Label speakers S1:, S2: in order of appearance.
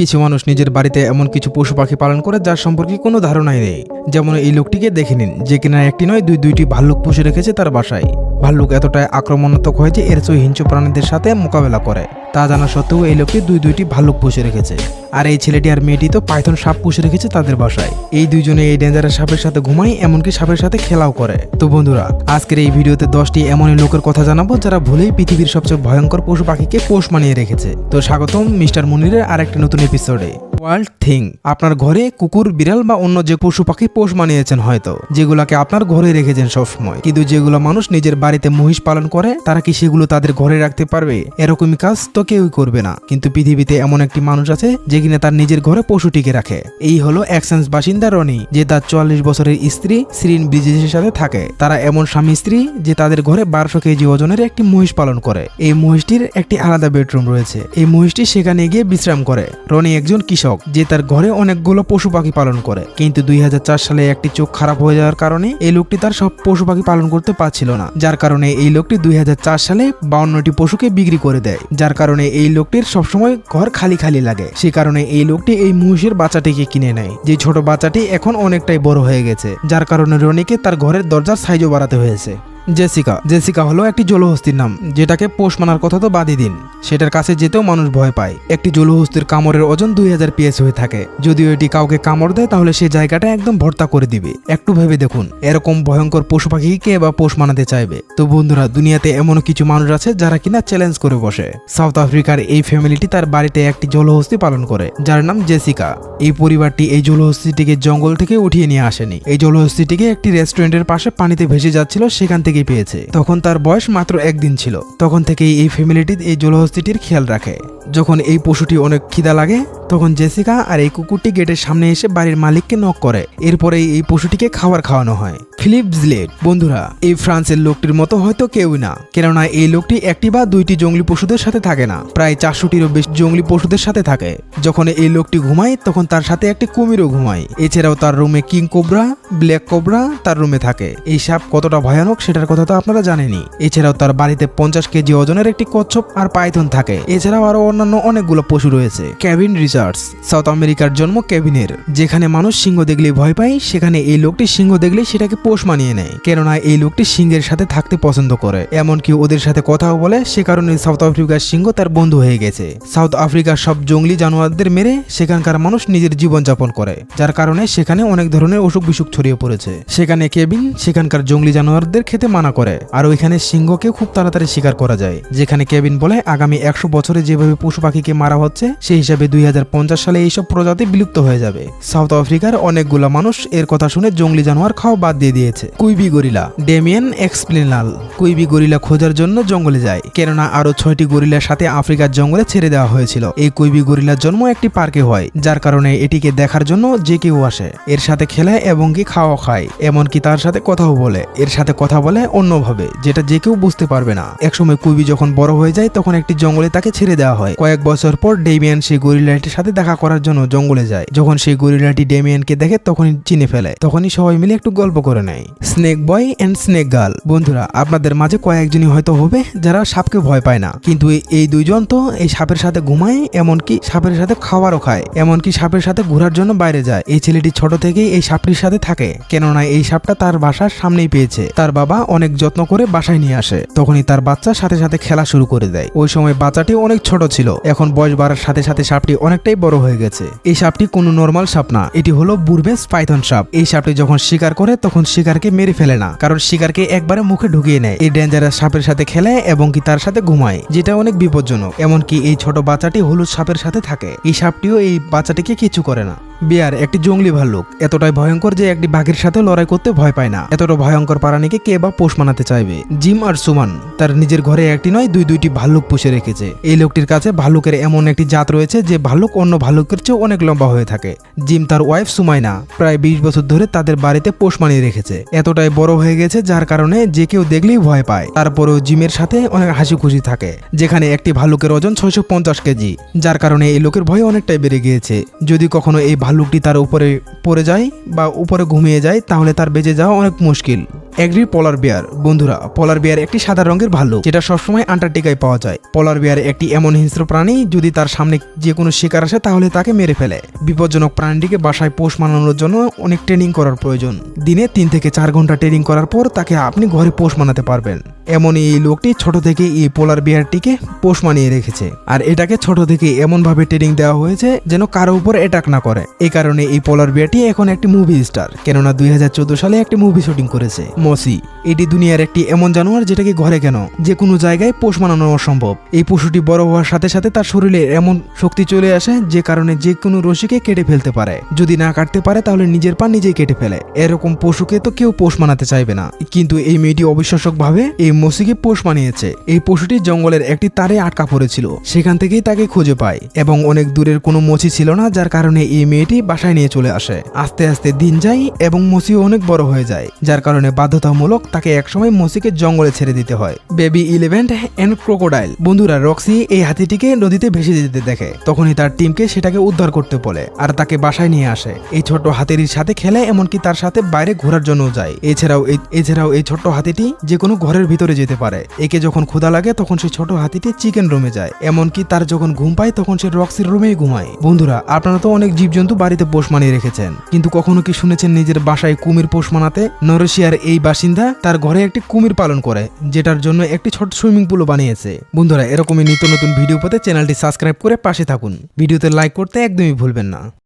S1: কিছু মানুষ নিজের বাড়িতে এমন কিছু পশু পাখি পালন করে যার সম্পর্কে কোনো ধারণাই নেই। যেমন এই লোকটিকে দেখে নিন, যে কিনা একটি নয়, দুই, দুইটি ভাল্লুক পুষে রেখেছে তার বাসায়। ভাল্লুক এতটাই আক্রমণাত্মক হয় যে এর চেয়ে হিংস্র প্রাণীদের সাথে মোকাবেলা করে। তা জানা সত্ত্বেও এই লোকটি দুই দুইটি ভাল্লুক পুষে রেখেছে। আর এই ছেলেটি আর মেয়েটি তো পাইথন সাপ পুষে রেখেছে তাদের বাসায়। এই দুইজনে এই ডেঞ্জারাস সাপের সাথে ঘুমায়, এমনকি সাপের সাথে খেলাও করে। তো বন্ধুরা, আজকের এই ভিডিওতে দশটি এমনই লোকের কথা জানাব যারা ভুলেই পৃথিবীর সবচেয়ে ভয়ঙ্কর পশু পাখিকে পোষ মানিয়ে রেখেছে। তো স্বাগতম মিস্টার মুনিরের আরেকটি নতুন এপিসোডে ওয়ার্ল্ড থিং আপনার ঘরে কুকুর, বিড়াল বা অন্য যে পশু পাখি পোষ মানিয়েছেন হয়তো, যেগুলোকে আপনার ঘরে রেখেছেন সবসময়। কিন্তু যেগুলো মানুষ নিজের বাড়িতে মহিষ পালন করে, তারা কি সেগুলো তাদের ঘরে রাখতে পারবে? এরকমই কাজ তো কেউই করবে না। কিন্তু পৃথিবীতে এমন একটি মানুষ আছে, যে কিনা তার নিজের ঘরে পশুটিকে রাখে। এই হলো অ্যাকসেন্স বাসিন্দা রনি, যে তার চুয়াল্লিশ বছরের স্ত্রী সিরিন ব্রিজেসের সাথে থাকে। তারা এমন স্বামী স্ত্রী, যে তাদের ঘরে বারোশো কেজি ওজনের একটি মহিষ পালন করে। এই মহিষটির একটি আলাদা বেডরুম রয়েছে। এই মহিষটি সেখানে গিয়ে বিশ্রাম করে। রনি একজন কৃষক। যে তার ঘরে অনেকগুলো পশু পাখি পালন করে। কিন্তু দুই হাজার চার সালে একটি চোখ খারাপ হয়ে যাওয়ার কারণে এই লোকটি তার সব পশু পাখি পালন করতে পারছিল না। যার কারণে এই লোকটি দুই হাজার চার সালে বাউন্নটি পশুকে বিক্রি করে দেয়। যার কারণে এই লোকটির সবসময় ঘর খালি খালি লাগে। সে কারণে এই লোকটি এই মহিষের বাচ্চাটিকে কিনে নেয়। যে ছোট বাচ্চাটি এখন অনেকটাই বড় হয়ে গেছে। যার কারণে রনিকে তার ঘরের দরজার সাইজও বাড়াতে হয়েছে। জেসিকা। জেসিকা হলো একটি জলহস্তির নাম, যেটাকে পোষ মানার কথা তো বাদই দিন। সেটার কাছে যেতেও মানুষ ভয় পায়। একটি জলহস্তির কামড়ের ওজন দুই হাজার পিএস হয়ে থাকে। যদিও এটি কাউকে কামড় দেয়, তাহলে সে জায়গাটা একদম ভর্তা করে দিবে। একটু ভেবে দেখুন, এরকম ভয়ঙ্কর পশু পাখিকে বা পোষ মানাতে চাইবে? তো বন্ধুরা, দুনিয়াতে এমন কিছু মানুষ আছে যারা কিনা চ্যালেঞ্জ করে বসে। সাউথ আফ্রিকার এই ফ্যামিলিটি তার বাড়িতে একটি জলহস্তি পালন করে, যার নাম জেসিকা। এই পরিবারটি এই জলহস্তিটিকে জঙ্গল থেকে উঠিয়ে নিয়ে আসেনি। এই জলহস্তিটিকে একটি রেস্টুরেন্টের পাশে পানিতে ভেসে যাচ্ছিল, সেখান থেকেই পেয়েছে। তখন তার বয়স মাত্র একদিন ছিল। তখন থেকেই এই ফ্যামিলিটি এই জলহস্তিটির খেয়াল রাখে। যখন এই পশুটি অনেক খিদা লাগে তখন জেসিকা আর এই কুকুরটি গেটের সামনে এসে বাড়ির মালিককে নক করে। এরপরে এই পশুটিকে খাবার খাওয়ানো হয়। ফিলিপ বন্ধুরা, এই ফ্রান্সের লোকটির মতো হয়তো কেউই না। কেননা এই লোকটি একটি বা দুইটি জঙ্গলি পশুদের সাথে থাকে না। প্রায় চারশোটিরও বেশি জঙ্গলি পশুদের সাথে থাকে। যখন এই লোকটি ঘুমায়, তখন তার সাথে একটি কুমিরও ঘুমায়। এছাড়াও তার রুমে কিং কোবরা, ব্ল্যাক কোবরা তার রুমে থাকে। এই সাপ কতটা ভয়ানক সেটার কথা তো আপনারা জানেনই। এছাড়াও তার বাড়িতে পঞ্চাশ কেজি ওজনের একটি কচ্ছপ আর পাইথন থাকে। এছাড়াও আরও অন্যান্য অনেকগুলো পশু রয়েছে। ক্যাবিন কেভিন রিচার্ডস সাউথ আমেরিকার জন্ম কেভিনের যেখানে মানুষ সিংহ দেখলে ভয় পায়, সেখানে এই লোকটি সিংহ দেখলেই সেটাকে পোষ মানিয়ে নেয়। কেননা এই লোকটি সিংহের সাথে থাকতে পছন্দ করে, এমনকি ওদের সাথে কথাও বলে, সে কারণে সাউথ আফ্রিকার সিংহ তার বন্ধু হয়ে গেছে। সাউথ আফ্রিকার সব জঙ্গলি জানোয়ারদের মেরে সেখানকার মানুষ নিজের জীবন যাপন করে, যার কারণে সেখানে অনেক ধরনের অসুখ বিসুখ ছড়িয়ে পড়েছে। সেখানে কেবিন সেখানকার জঙ্গলি জানোয়ারদের খেতে মানা করে, আর ওইখানে সিংহকে খুব তাড়াতাড়ি শিকার করা যায়, যেখানে কেবিন বলে, আগামী একশো বছরে যেভাবে পশু পাখিকে মারা হচ্ছে, সেই হিসাবে দুই হাজার সালে এইসব প্রজাতি বিলুপ্ত হয়ে যাবে। সাউথ আফ্রিকার অনেকগুলা মানুষ এর কথা শুনে জঙ্গলি জানোয়ার খাওয়া বাদ দিয়ে দিয়েছে। কুইবি গরিলা, ডেমিয়ান এক্সপ্লেনাল। কুইবি গরিলা খোঁজার জন্য জঙ্গলে যায়, কেননা আরও ছয়টি গরিলার সাথে আফ্রিকার জঙ্গলে ছেড়ে দেওয়া হয়েছিল। এই কুইবি গরিলার জন্ম একটি পার্কে হয়, যার কারণে এটিকে দেখার জন্য যে কেউ আসে। এর সাথে খেলে এবং কি খাওয়া খায়, এমনকি তার সাথে কথাও বলে। এর সাথে কথা বলে অন্যভাবে, যেটা যে কেউ বুঝতে পারবে না। একসময় কুইবি যখন বড় হয়ে যায়, তখন একটি জঙ্গলে তাকে ছেড়ে দেওয়া হয়। কয়েক বছর পর ডেমিয়ান সেই গরিলাটির সাথে দেখা করার জন্য জঙ্গলে যায়। যখন সেই গরিলাটি ডেমিয়ানকে দেখে তখনই চিনে ফেলে। তখনই সবাই মিলে একটু গল্প করে নেয়। Snake boy and snake girl. বন্ধুরা, আপনাদের মাঝে কয়েকজনই হয়তো হবে যারা সাপকে ভয় পায় না। কিন্তু এই- দুইজন তো এই সাপের সাথে ঘুমায়, এমনকি সাপের সাথে খাবারও খায়। এমনকি সাপের সাথে ঘোরার জন্য বাইরে যায়। এই ছেলেটি ছোট থেকেই এই সাপটির সাথে থাকে। কেননা এই সাপটা তার বাসার সামনেই পেয়েছে। তার বাবা অনেক যত্ন করে বাসায় নিয়ে আসে। তখনই তার বাচ্চা সাথে সাথে খেলা শুরু করে দেয়। ওই সময় বাচ্চাটি অনেক ছোট ছিল। এখন বয়স বাড়ার সাথে সাথে সাপটি অনেকটাই বড় হয়ে গেছে। এই সাপটি কোনো নর্মাল সাপ না। এটি হলো বুরবেস পাইথন সাপ। এই সাপটি যখন শিকার করে, তখন শিকারকে মেরে ফেলে না। কারণ শিকারকে একবারে মুখে ঢুকিয়ে নেয়। এই ডেঞ্জারাস সাপের সাথে খেলে এবং কি তার সাথে ঘুমায়, যেটা অনেক বিপজ্জনক। এমনকি এই ছোট বাচ্চাটি হলুদ সাপের সাথে থাকে। এই সাপটিও এই বাচ্চাটিকে কিছু করে না। বিয়ার, একটি জঙ্গলি ভাল্লুক এতটাই ভয়ঙ্কর যে একটি বাঘের সাথে লড়াই করতে ভয় পায় না। এতটা ভয়ঙ্কর প্রাণীকে কে বা পোষ মানাতে চাইবে? জিম আর সুমান। তার নিজের ঘরে একটি নয় দুই দুইটি ভাল্লুক পুষে রেখেছে। এই লোকটির কাছে ভাল্লুকের এমন একটি জাত রয়েছে যে ভাল্লুক অন্য ভাল্লুকের চেয়ে অনেক লম্বা হয়ে থাকে। জিম তার ওয়াইফ সুমাইনা প্রায় বিশ বছর ধরে তাদের বাড়িতে পোষ মানিয়ে রেখেছে। এতটাই বড় হয়ে গেছে যার কারণে যে কেউ দেখলেই ভয় পায়। তারপরেও জিমের সাথে অনেক হাসি খুশি থাকে। যেখানে একটি ভাল্লুকের ওজন ছয়শো পঞ্চাশ কেজি, যার কারণে এই লোকের ভয় অনেকটাই বেড়ে গিয়েছে। যদি কখনো এই ভাল্লুকটি তার উপরে পড়ে যায় বা উপরে ঘুমিয়ে যায়, তাহলে তার বেঁচে যাওয়া অনেক মুশকিল। এগ্রি পলার বিয়ার। বন্ধুরা, পলার বিয়ার একটি সাদা রঙের ভাল্লুক, যেটা সবসময় আন্টার্কটিকায় পাওয়া যায়। পলার বিয়ার একটি এমন হিংস্র প্রাণী, যদি তার সামনে যে কোনো শিকার আসে, তাহলে তাকে মেরে ফেলে। বিপজ্জনক প্রাণীটিকে বাসায় পোষ মানানোর জন্য অনেক ট্রেনিং করার প্রয়োজন। দিনে তিন থেকে চার ঘণ্টা ট্রেনিং করার পর তাকে আপনি ঘরে পোষ মানাতে পারবেন। এমনই এই লোকটি ছোট থেকে এই পোলার বিয়ারটিকে পোষ মানিয়ে রেখেছে। আর এটাকে ছোট থেকে এমনভাবে ট্রেনিং দেওয়া হয়েছে যেন কারও উপর অ্যাটাক না করে। এই কারণে এই পোলার বিয়ারটি এখন একটি মুভি স্টার কেননা দুই হাজার চোদ্দ সালে একটি মুভি শুটিং করেছে, মসি। এটি দুনিয়ার একটি এমন জানোয়ার যেটাকে ঘরে কেন? যে কোনো জায়গায় পোষ মানানো অসম্ভব। এই পশুটি বড় হওয়ার সাথে সাথে তার শরীরে এমন শক্তি চলে আসে যে কারণে যে কোনো রশিকে কেটে ফেলতে পারে। যদি না কাটতে পারে, তাহলে নিজের পা নিজেই কেটে ফেলে। এরকম পশুকে তো কেউ পোষ মানাতে চাইবে না। কিন্তু এই মেয়েটি অবিশ্বাসকভাবে এই মসিকে পোষ মানিয়েছে। এই পশুটি জঙ্গলের একটি তারে আটকা পড়েছিল। সেখান থেকেই তাকে খুঁজে পায় এবং অনেক দূরের কোনো মসি ছিল না, যার কারণে এই মেয়েটি বাসায় নিয়ে চলে আসে। আস্তে আস্তে দিন যায় এবং মসিও অনেক বড় হয়ে যায়, যার কারণে বাধ্যতামূলক তাকে একসময় মসিকে জঙ্গলে ছেড়ে দিতে হয়। Baby elephant and crocodile. বন্ধুরা, রক্সি এই হাতিটিকে নদীতে ভেসে যেতে দেখে। তখনই তার টিমকে সেটাকে উদ্ধার করতে বলে আর তাকে বাসায় নিয়ে আসে। এই ছোট্ট হাতির সাথে খেলে এমনকি তার সাথে বাইরে ঘোরার জন্য যায়। এছাড়াও এছাড়াও এই ছোট্ট হাতিটি যে কোনো ঘরের ভিতরে যেতে পারে। একে যখন ক্ষুধা লাগে তখন সেই ছোট হাতিটি চিকেন রুমে যায়। এমনকি তার যখন ঘুম পায় তখন সে রক্সির রুমেই ঘুমায়। বন্ধুরা, আপনারা তো অনেক জীবজন্তু বাড়িতে পোষ মানিয়ে রেখেছেন। কিন্তু কখনো কি শুনেছেন নিজের বাসায় কুমির পোষ মানাতে? নরেশিয়ার এই বাসিন্দা তার ঘরে একটি কুমির পালন করে, যেটার জন্য একটি ছোট সুইমিং পুলও বানিয়েছে। বন্ধুরা, এরকমই নিত্য নতুন ভিডিও পেতে চ্যানেলটি সাবস্ক্রাইব করে পাশে থাকুন। ভিডিওতে লাইক করতে একদমই ভুলবেন না।